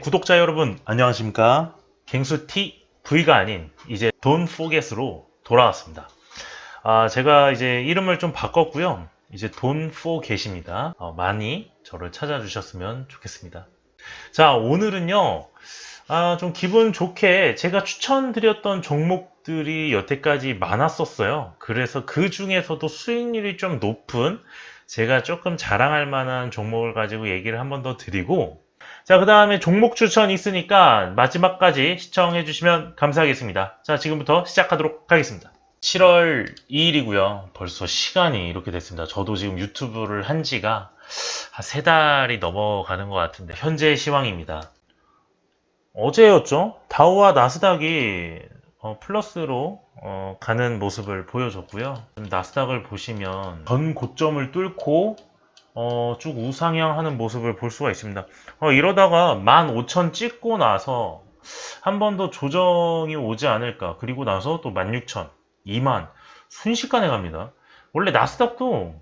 구독자 여러분 안녕하십니까? 갱수T V가 아닌 이제 돈 포겟으로 돌아왔습니다. 아 제가 이제 이름을 좀 바꿨고요. 이제 돈 포겟입니다. 어, 많이 저를 찾아주셨으면 좋겠습니다. 자 오늘은요 아, 좀 기분 좋게 제가 추천드렸던 종목들이 여태까지 많았었어요. 그래서 그 중에서도 수익률이 좀 높은 제가 조금 자랑할 만한 종목을 가지고 얘기를 한 번 더 드리고 자, 그 다음에 종목 추천 있으니까 마지막까지 시청해 주시면 감사하겠습니다. 자, 지금부터 시작하도록 하겠습니다. 7월 2일이고요. 벌써 시간이 이렇게 됐습니다. 저도 지금 유튜브를 한 지가 한 세 달이 넘어가는 것 같은데 현재의 시황입니다. 어제였죠? 다우와 나스닥이 어, 플러스로 어, 가는 모습을 보여줬고요. 나스닥을 보시면 전 고점을 뚫고 어, 쭉 우상향하는 모습을 볼 수가 있습니다. 어, 이러다가 15,000 찍고 나서 한 번 더 조정이 오지 않을까. 그리고 나서 또 16,000, 2만 순식간에 갑니다. 원래 나스닥도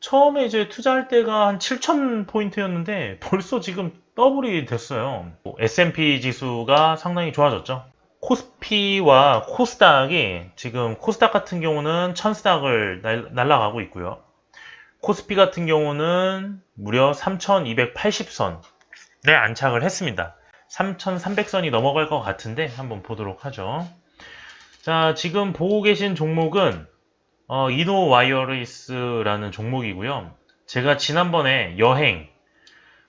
처음에 이제 투자할 때가 한 7,000 포인트였는데 벌써 지금 더블이 됐어요. S&P 지수가 상당히 좋아졌죠. 코스피와 코스닥이 지금 코스닥 같은 경우는 천스닥을 날, 날아가고 있고요. 코스피 같은 경우는 무려 3280선에 안착을 했습니다. 3300선이 넘어갈 것 같은데 한번 보도록 하죠. 자, 지금 보고 계신 종목은 어, 이노 와이어리스라는 종목이고요. 제가 지난번에 여행,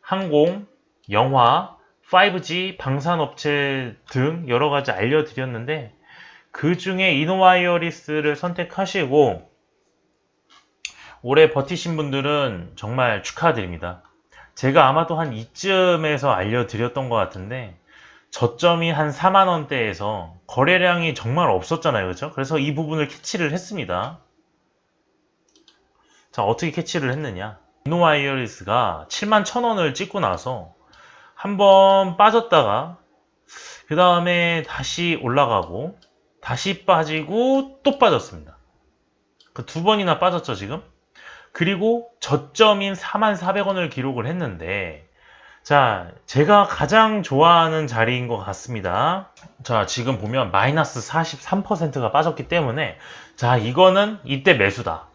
항공, 영화, 5G, 방산업체 등 여러 가지 알려드렸는데 그 중에 이노와이어리스를 선택하시고 오래 버티신 분들은 정말 축하드립니다. 제가 아마도 한 이쯤에서 알려드렸던 것 같은데 저점이 한 4만원대에서 거래량이 정말 없었잖아요. 그렇죠? 그래서 이 부분을 캐치를 했습니다. 자, 어떻게 캐치를 했느냐? 이노와이어리스가 7만 1000원을 찍고 나서 한번 빠졌다가 그 다음에 다시 올라가고 다시 빠지고 또 빠졌습니다. 그 두 번이나 빠졌죠, 지금? 그리고 저점인 4,400원을 기록을 했는데, 자, 제가 가장 좋아하는 자리인 것 같습니다. 자, 지금 보면 마이너스 43%가 빠졌기 때문에, 자, 이거는 이때 매수다.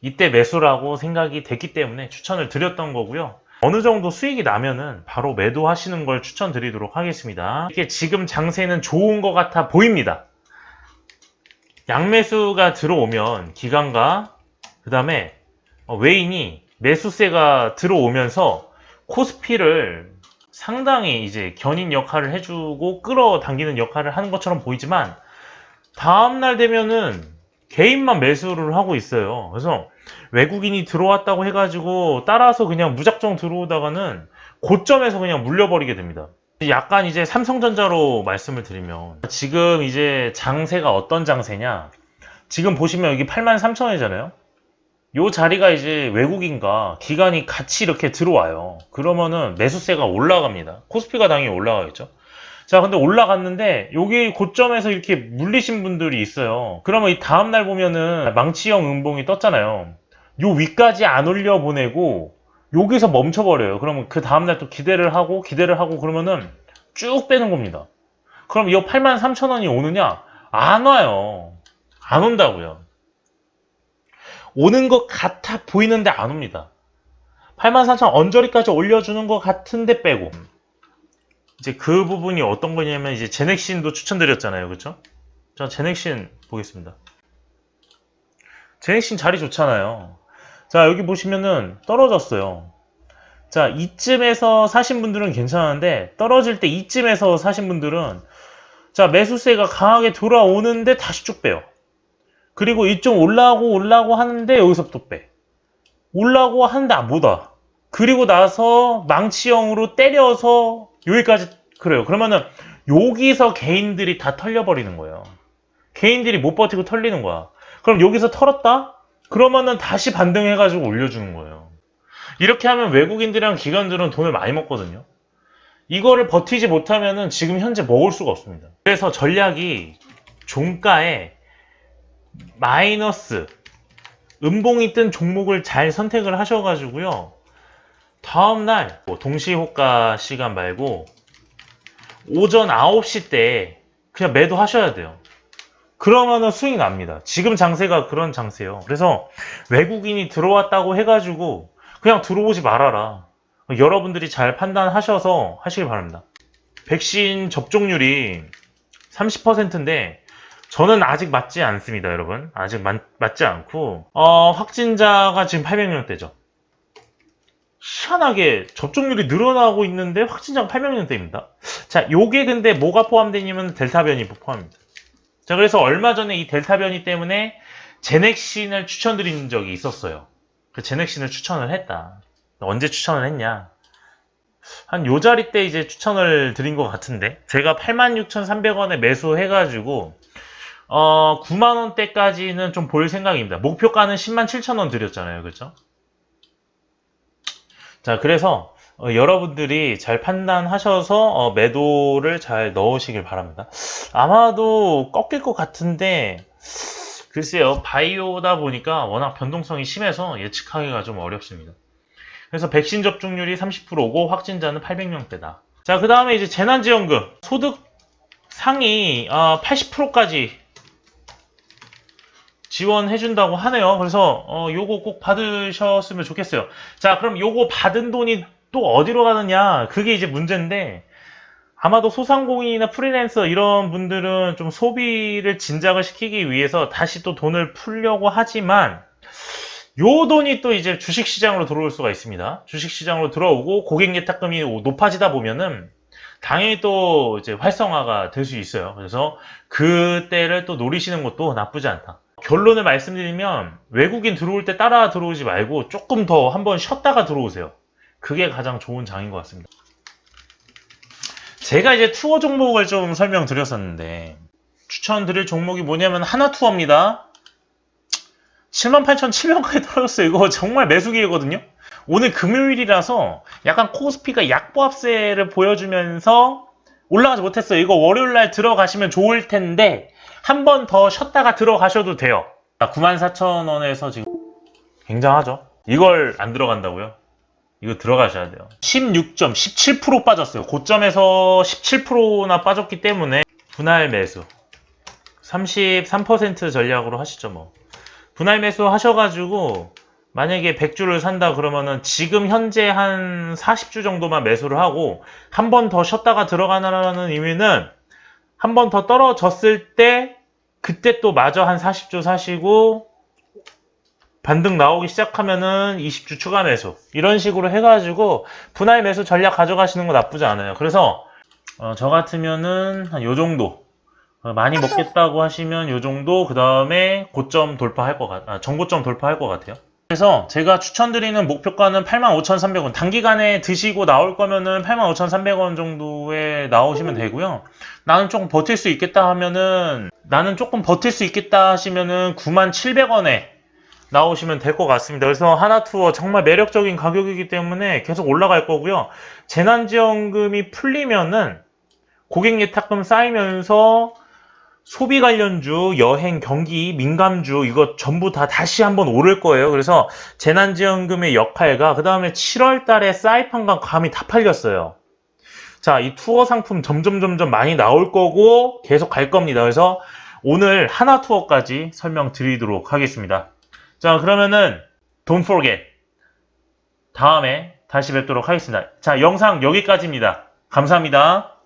이때 매수라고 생각이 됐기 때문에 추천을 드렸던 거고요. 어느 정도 수익이 나면은 바로 매도하시는 걸 추천드리도록 하겠습니다. 이게 지금 장세는 좋은 것 같아 보입니다. 양매수가 들어오면 기관과 그 다음에 외인이 매수세가 들어오면서 코스피를 상당히 이제 견인 역할을 해주고 끌어당기는 역할을 하는 것처럼 보이지만 다음날 되면은 개인만 매수를 하고 있어요. 그래서 외국인이 들어왔다고 해가지고 따라서 그냥 무작정 들어오다가는 고점에서 그냥 물려버리게 됩니다. 약간 이제 삼성전자로 말씀을 드리면 지금 이제 장세가 어떤 장세냐 지금 보시면 여기 83,000원이잖아요 요 자리가 이제 외국인과 기관이 같이 이렇게 들어와요 그러면은 매수세가 올라갑니다 코스피가 당연히 올라가겠죠 자 근데 올라갔는데 여기 고점에서 이렇게 물리신 분들이 있어요 그러면 이 다음 날 보면은 망치형 음봉이 떴잖아요 요 위까지 안 올려 보내고 여기서 멈춰 버려요. 그러면 그 다음 날 또 기대를 하고 기대를 하고 그러면은 쭉 빼는 겁니다. 그럼 이 83,000원이 오느냐? 안 와요. 안 온다고요. 오는 것 같아 보이는데 안 옵니다. 83,000원 언저리까지 올려주는 것 같은데 빼고. 이제 그 부분이 어떤 거냐면 이제 제넥신도 추천드렸잖아요. 그쵸? 자, 제넥신 보겠습니다. 제넥신 자리 좋잖아요. 자, 여기 보시면은 떨어졌어요. 자, 이쯤에서 사신 분들은 괜찮은데 떨어질 때 이쯤에서 사신 분들은 자, 매수세가 강하게 돌아오는데 다시 쭉 빼요. 그리고 이쪽 올라오고 올라오고 하는데 여기서 또 빼. 올라오고 하는데 안 보다. 그리고 나서 망치형으로 때려서 여기까지 그래요. 그러면은 여기서 개인들이 다 털려버리는 거예요. 개인들이 못 버티고 털리는 거야. 그럼 여기서 털었다? 그러면은 다시 반등해가지고 올려주는 거예요. 이렇게 하면 외국인들이랑 기관들은 돈을 많이 먹거든요. 이거를 버티지 못하면은 지금 현재 먹을 수가 없습니다. 그래서 전략이 종가에 마이너스 음봉이 뜬 종목을 잘 선택을 하셔가지고요. 다음날 뭐 동시호가 시간 말고 오전 9시 때 그냥 매도하셔야 돼요. 그러면은 수익 납니다. 지금 장세가 그런 장세예요. 그래서 외국인이 들어왔다고 해가지고 그냥 들어오지 말아라. 여러분들이 잘 판단하셔서 하시길 바랍니다. 백신 접종률이 30%인데 저는 아직 맞지 않습니다, 여러분. 아직 맞, 맞지 않고 어, 확진자가 지금 800명대죠. 희한하게 접종률이 늘어나고 있는데 확진자가 800명대입니다. 자, 요게 근데 뭐가 포함되냐면 델타 변이 포함입니다. 자, 그래서 얼마 전에 이 델타 변이 때문에 제넥신을 추천드린 적이 있었어요. 그 제넥신을 추천을 했다. 언제 추천을 했냐? 한 요 자리 때 이제 추천을 드린 것 같은데 제가 86,300원에 매수해가지고 어 9만 원대까지는 좀 볼 생각입니다. 목표가는 10만 7천 원 드렸잖아요. 그렇죠? 자 그래서 어, 여러분들이 잘 판단하셔서 어, 매도를 잘 넣으시길 바랍니다. 아마도 꺾일 것 같은데 글쎄요 바이오다 보니까 워낙 변동성이 심해서 예측하기가 좀 어렵습니다. 그래서 백신 접종률이 30%고 확진자는 800명대다. 자, 그 다음에 이제 재난지원금 소득 상위 80%까지 지원해준다고 하네요. 그래서 어, 요거 꼭 받으셨으면 좋겠어요. 자, 그럼 요거 받은 돈이 또 어디로 가느냐? 그게 이제 문제인데 아마도 소상공인이나 프리랜서 이런 분들은 좀 소비를 진작을 시키기 위해서 다시 또 돈을 풀려고 하지만 요 돈이 또 이제 주식시장으로 들어올 수가 있습니다. 주식시장으로 들어오고 고객 예탁금이 높아지다 보면은 당연히 또 이제 활성화가 될 수 있어요. 그래서 그때를 또 노리시는 것도 나쁘지 않다. 결론을 말씀드리면 외국인 들어올 때 따라 들어오지 말고 조금 더 한번 쉬었다가 들어오세요. 그게 가장 좋은 장인 것 같습니다. 제가 이제 투어 종목을 좀 설명드렸었는데 추천드릴 종목이 뭐냐면 하나 투어입니다. 78,700원까지 떨어졌어요. 이거 정말 매수기회거든요. 오늘 금요일이라서 약간 코스피가 약보합세를 보여주면서 올라가지 못했어요. 이거 월요일 날 들어가시면 좋을 텐데 한 번 더 쉬었다가 들어가셔도 돼요. 94,000원에서 지금 굉장하죠. 이걸 안 들어간다고요? 이거 들어가셔야 돼요. 16점, 17% 빠졌어요. 고점에서 17%나 빠졌기 때문에 분할 매수. 33% 전략으로 하시죠, 뭐. 분할 매수 하셔가지고 만약에 100주를 산다 그러면은 지금 현재 한 40주 정도만 매수를 하고 한 번 더 쉬었다가 들어가라는 의미는 한 번 더 떨어졌을 때 그때 또 마저 한 40주 사시고 반등 나오기 시작하면은 20주 추가 매수 이런 식으로 해가지고 분할 매수 전략 가져가시는 거 나쁘지 않아요. 그래서 어, 저 같으면은 한 요 정도 어, 많이 먹겠다고 하시면 요 정도 그 다음에 고점 돌파할 것 같, 아, 정고점 돌파할 것 같아요. 그래서 제가 추천드리는 목표가는 85,300원. 단기간에 드시고 나올 거면은 85,300원 정도에 나오시면 되고요. 나는 조금 버틸 수 있겠다 하면은 나는 조금 버틸 수 있겠다 하시면은 97,000원에 나오시면 될 것 같습니다. 그래서 하나투어 정말 매력적인 가격이기 때문에 계속 올라갈 거고요. 재난지원금이 풀리면은 고객 예탁금 쌓이면서 소비 관련주, 여행, 경기, 민감주 이거 전부 다 다시 한번 오를 거예요. 그래서 재난지원금의 역할과 그 다음에 7월 달에 사이판과 감이 다 팔렸어요. 자, 이 투어 상품 점점 점점 많이 나올 거고 계속 갈 겁니다. 그래서 오늘 하나 투어까지 설명드리도록 하겠습니다. 자, 그러면은 don't forget. 다음에 다시 뵙도록 하겠습니다. 자, 영상 여기까지입니다. 감사합니다.